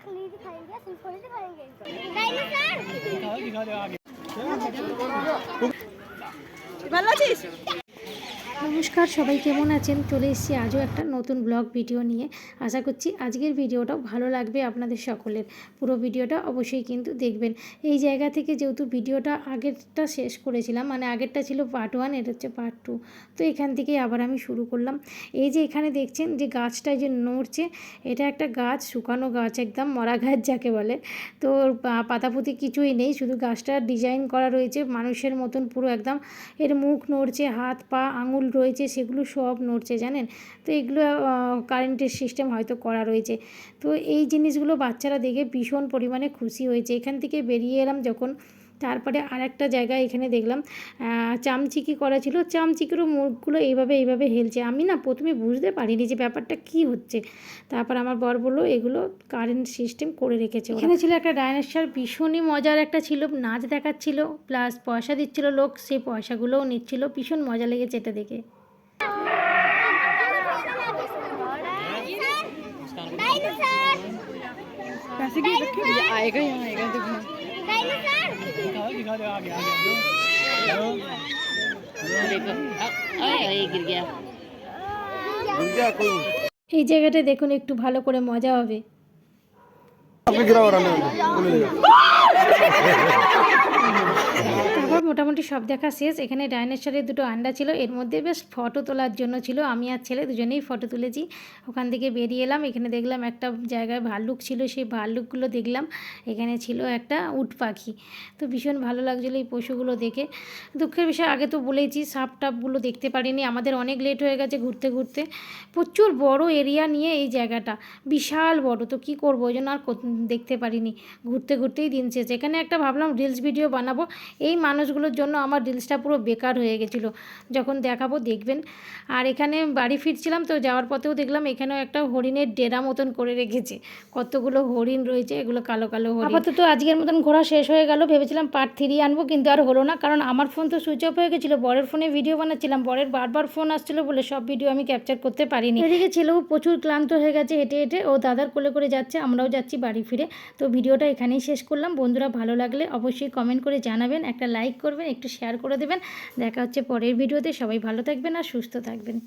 नहीं दिखाएंगे सिर्फ थोड़ी दिखाएंगे डायनासोर ভালো আছিস নমস্কার, সবাই কেমন আছেন? চলে এসেছি আজও একটা নতুন ব্লগ ভিডিও নিয়ে। আশা করছি আজকের ভিডিওটাও ভালো লাগবে আপনাদের সকলের। পুরো ভিডিওটা অবশ্যই কিন্তু দেখবেন। এই জায়গা থেকে যেহেতু ভিডিওটা আগেরটা শেষ করেছিলাম মানে আগেরটা ছিল পার্ট ওয়ান এটা হচ্ছে পার্ট টু তো এখান থেকেই আবার আমি শুরু করলাম। এই যে এখানে দেখছেন যে গাছটায় যে নড়ছে, এটা একটা গাছ, শুকানো গাছ একদম, মরা গাছ যাকে বলে। তো পাতাপুতি কিছুই নেই, শুধু গাছটা ডিজাইন করা রয়েছে, মানুষের মতন পুরো একদম। এর মুখ নড়ছে, হাত, পা, আঙুল রয়েছে, সেগুলো সব নড়ছে, জানেন? তো এগুলো কারেন্টের সিস্টেম হয়তো করা রয়েছে। তো এই জিনিসগুলো বাচ্চারা দেখে ভীষণ পরিমাণে খুশি হয়েছে। এখান থেকে বেরিয়ে এলাম যখন তারপরে আর একটা জায়গায় এখানে দেখলাম আহ, চামচিকি করা ছিল চামচিকিরও মুখগুলো এইভাবে এইভাবে হেলছে আমি না প্রথমে বুঝতে পারিনি যে ব্যাপারটা কি হচ্ছে তারপর আমার বর বললো এগুলো কারেন্ট সিস্টেম করে রেখেছে এখানে ছিল একটা ডাইনোসর ভীষণই মজার একটা ছিল নাচ দেখাচ্ছিল প্লাস পয়সা দিচ্ছিল লোক সেই পয়সাগুলোও নিচ্ছিল ভীষণ মজা লেগেছে এটা দেখে डायनासोर पैसे की रखे मुझे आएगा यहाँ आएगा देखो डायनासोर गिर गया এই জায়গাটা দেখুন একটু ভালো করে মজা হবে। আপনি মোটামুটি সব দেখা শেষ। এখানে ডাইনোসরের দুটো আন্ডা ছিল। এর মধ্যে বেশ ফটো তোলার জন্য ছিল। আমি আর ছেলে দুজনেই ফটো তুলেছি। ওখান থেকে বেরিয়ে এলাম। এখানে দেখলাম একটা জায়গায় ভাল্লুক ছিল। সেই ভাল্লুকগুলো দেখলাম। এখানে ছিল একটা উট পাখি। তো ভীষণ ভালো লাগছিল এই পশুগুলো দেখে। দুঃখের বিষয়, আগে তো বলেইছি সাপ টাপগুলো দেখতে পারিনি। আমাদের অনেক লেট হয়ে গেছে ঘুরতে ঘুরতে। প্রচুর বড় এরিয়া নিয়ে এই জায়গাটা। বিশাল বড়। তো কি করব? ওই জন্য আর দেখতে পারিনি। ঘুরতে, ঘুরতেই দিন শেষ। এখানে একটা ভাবলাম রিলস ভিডিও বানাবো। এই মানুষগুলোর জন্য আমার রিলসটা পুরো বেকার হয়ে গেছিল। যখন দেখাবো দেখবেন। আর এখানে বাড়ি ফিরছিলাম তো যাওয়ার পথেও দেখলাম এখানেও একটা হরিণের ডেরা মতন করে রেখেছে। কতগুলো হরিণ রয়েছে এগুলো কালো কালো হরিণ। আপাতত আজকের মতন ঘোরা শেষ হয়ে গেল। ভেবেছিলাম পার্ট থ্রি আনব কিন্তু আর হলো না। কারণ আমার ফোন তো সুইচ অফ হয়ে গেছিল। বরের ফোনে ভিডিও বানাচ্ছিলাম। বরের বারবার ফোন আসছিল বলে সব ভিডিও আমি ক্যাপচার করতে পারিনি। এদিকে ছেলেও প্রচুর ক্লান্ত হয়ে গেছে হেঁটে হেঁটে। ও দাদার কোলে করে যাচ্ছে আমরাও যাচ্ছি বাড়ি ফিরে। তো ভিডিওটা এখানেই শেষ করলাম। বন্ধুরা ভালো লাগলে অবশ্যই কমেন্ট করে জানাবেন। একটা লাইক করবেন একটু শেয়ার করে দেবেন। দেখা হচ্ছে পরের ভিডিওতে সবাই ভালো থাকবেন আর সুস্থ থাকবেন।